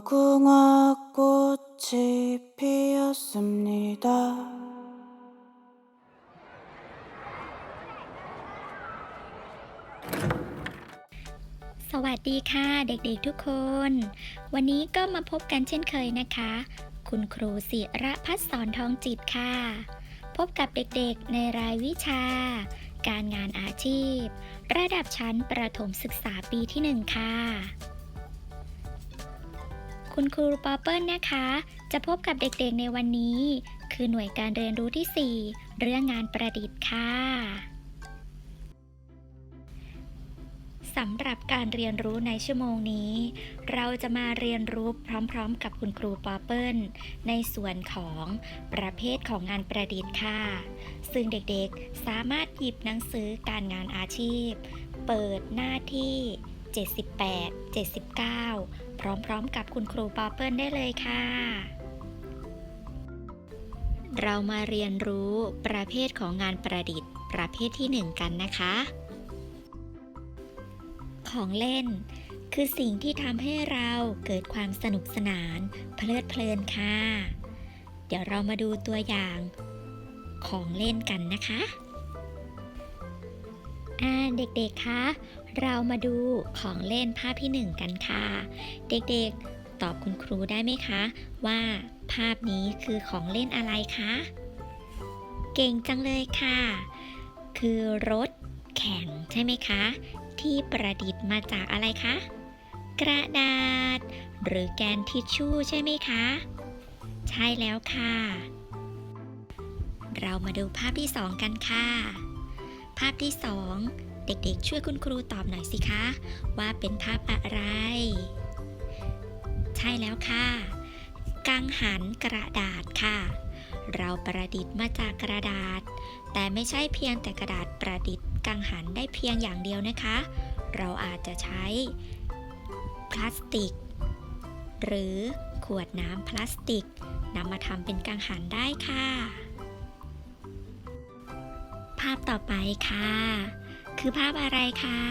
무궁화 꽃이 피었습니다. สวัสดีค่ะเด็กๆทุกคน วันนี้ก็มาพบกันเช่นเคยนะคะ คุณครูศิระพัฒน์สอนทองจิตค่ะ พบกับเด็กๆในรายวิชา การงานอาชีพ ระดับชั้นประถมศึกษาปีที่ 1 ค่ะ คุณครูปอเปิลนะคะ จะพบกับเด็กๆในวันนี้ คือหน่วยการเรียนรู้ที่ 4 เรื่องงานประดิษฐ์ค่ะสำหรับการเรียนรู้ในชั่วโมงนี้ เราจะมาเรียนรู้พร้อมๆ กับคุณครูปอเปิลในส่วนของประเภทของงานประดิษฐ์ค่ะ ซึ่งเด็กๆสามารถหยิบหนังสือการงานอาชีพ เปิดหน้าที่ 78 79 พร้อมๆกับคุณครูปอเปิลได้เลยค่ะ เรามาเรียนรู้ประเภทของงานประดิษฐ์ ประเภทที่ 1 กันนะคะ ของเล่น คือสิ่งที่ทำให้เราเกิดความสนุกสนาน เพลิดเพลินค่ะ เดี๋ยวเรามาดูตัวอย่างของเล่นกันนะคะ อ่า เด็กๆ คะ เรามาดูของเล่นภาพที่หนึ่งกันค่ะ เด็กๆ ตอบคุณครูได้ไหมคะ ว่าภาพนี้คือของเล่นอะไรคะ เก่งจังเลยค่ะ คือรถแข่งใช่ไหมคะ ที่ประดิษฐ์มาจากอะไรคะ กระดาษ หรือแกนทิชชู่ใช่ไหมคะ ใช่แล้วค่ะ เรามาดูภาพที่สองกันค่ะ ภาพที่สอง เด็กๆ ช่วยคุณครูตอบหน่อยสิคะ ว่าเป็นภาพอะไร ใช่แล้วค่ะ กังหันกระดาษค่ะ เราประดิษฐ์มาจากกระดาษ แต่ไม่ใช่เพียงแต่กระดาษประดิษฐ์ กังหันได้เพียงอย่างเดียวนะคะ เราอาจจะใช้ พลาสติก หรือขวดน้ำพลาสติกนำมาทำเป็นกังหันได้ค่ะ ภาพต่อไปค่ะ คือภาพอะไรคะ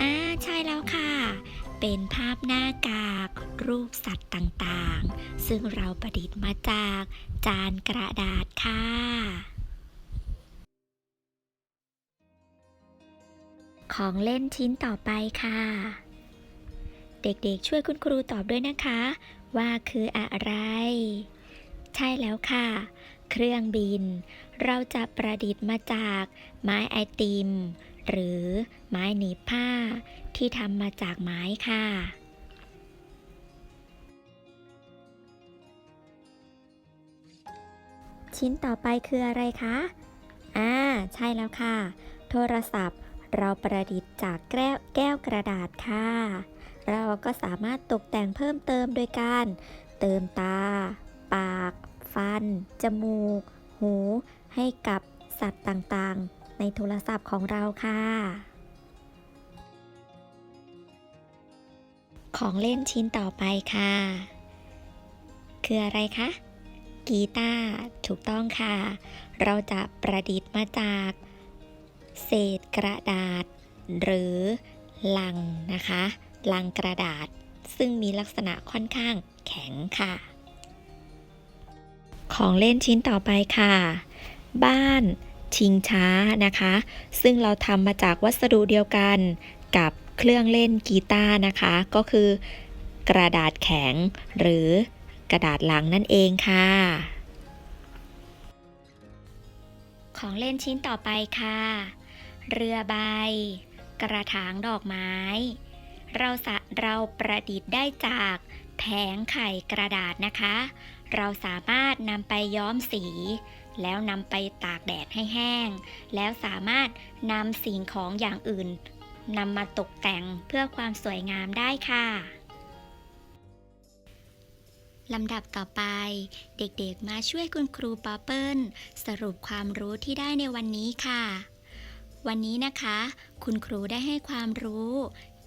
อ่าใช่แล้วค่ะ เป็นภาพหน้ากาก รูปสัตว์ต่างๆ ซึ่งเราประดิษฐ์มาจากจานกระดาษค่ะของเล่นชิ้นต่อไปค่ะ เด็กๆช่วยคุณครูตอบด้วยนะคะ ว่าคืออะไร ใช่แล้วค่ะ เครื่องบิน เราจะประดิษฐ์มาจากไม้ไอติม หรือไม้หนีบผ้า ที่ทำมาจากไม้ค่ะ ชิ้นต่อไปคืออะไรคะ อ่า ใช่แล้วค่ะ โทรศัพท์เราประดิษฐ์จากแก้วแก้วกระดาษค่ะ เราก็สามารถตกแต่งเพิ่มเติมโดยการเติมตา ปาก ฟัน จมูก หู ให้กับสัตว์ต่างๆ ในโทรศัพท์ของเราค่ะ ของเล่นชิ้นต่อไปค่ะ คืออะไรคะกีตาร์ถูกต้องค่ะ เราจะประดิษฐ์มาจาก เศษกระดาษ หรือลังนะคะ ลังกระดาษซึ่งมีลักษณะค่อนข้างแข็งค่ะ ของเล่นชิ้นต่อไปค่ะ บ้านชิงช้านะคะ ซึ่งเราทำมาจากวัสดุเดียวกันกับเครื่องเล่นกีตาร์นะคะ ก็คือกระดาษแข็งหรือกระดาษลังนั่นเองค่ะ ของเล่นชิ้นต่อไปค่ะ เรือใบ กระถางดอกไม้ เราสะเราประดิษฐ์ได้จากแผงไข่กระดาษนะคะ เราสามารถนำไปย้อมสี แล้วนำไปตากแดดให้แห้ง แล้วสามารถนำสิ่งของอย่างอื่นนำมาตกแต่งเพื่อความสวยงามได้ค่ะลำดับต่อไป เด็กๆมาช่วยคุณครูปอเปิลสรุปความรู้ที่ได้ในวันนี้ค่ะ วันนี้นะคะ คุณครูได้ให้ความรู้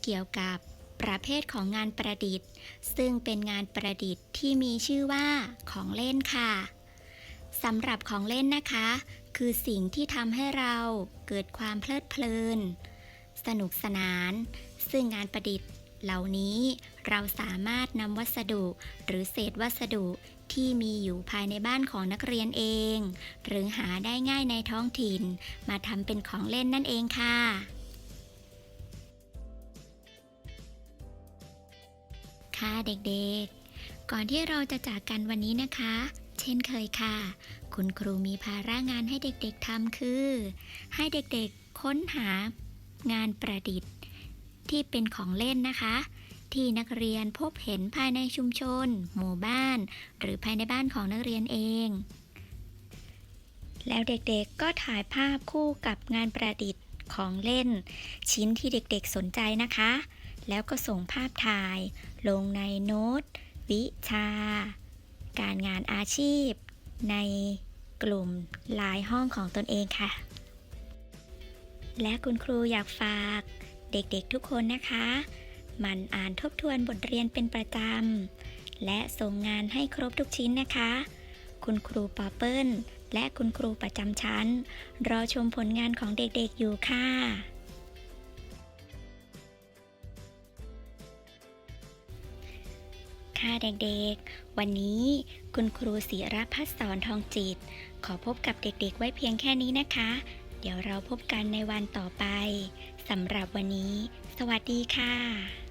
เกี่ยวกับ ประเภทของงานประดิษฐ์ ซึ่งเป็นงานประดิษฐ์ที่มีชื่อว่าของเล่นค่ะสำหรับของเล่นนะคะ คือสิ่งที่ทำให้เราเกิดความเพลิดเพลิน สนุกสนาน ซึ่งงานประดิษฐ์เหล่านี้เราสามารถนำวัสดุหรือเศษวัสดุที่มีอยู่ภายในบ้านของนักเรียนเอง หรือหาได้ง่ายในท้องถิ่น มาทำเป็นของเล่นนั่นเองค่ะ ค่ะเด็กๆ ก่อนที่เราจะจากกันวันนี้นะคะ เช่นเคยค่ะ คุณครูมีภาระงานให้เด็กๆทำคือ ให้เด็กๆค้นหางานประดิษฐ์ ที่เป็นของเล่นนะคะ ที่นักเรียนพบเห็นภายในชุมชน หมู่บ้าน หรือภายในบ้านของนักเรียนเอง แล้วเด็กๆก็ถ่ายภาพคู่กับงานประดิษฐ์ของเล่น ชิ้นที่เด็กๆสนใจนะคะ แล้วก็ส่งภาพถ่าย ลงในโน้ต วิชา การงานอาชีพ ในกลุ่มลายห้องของตนเองค่ะ และคุณครูอยากฝากเด็กๆทุกคนนะคะ มันอ่านทบทวนบทเรียนเป็นประจำ และส่งงานให้ครบทุกชิ้นนะคะ คุณครูปอเปิ้ลและคุณครูประจำชั้น รอชมผลงานของเด็กๆอยู่ค่ะ ค่ะเด็กๆ วันนี้คุณครูศิรพัฒสอนทองจิต ขอพบกับเด็กๆ ไว้เพียงแค่นี้นะคะ เดี๋ยวเราพบกันในวันต่อไปสำหรับวันนี้ สวัสดีค่ะ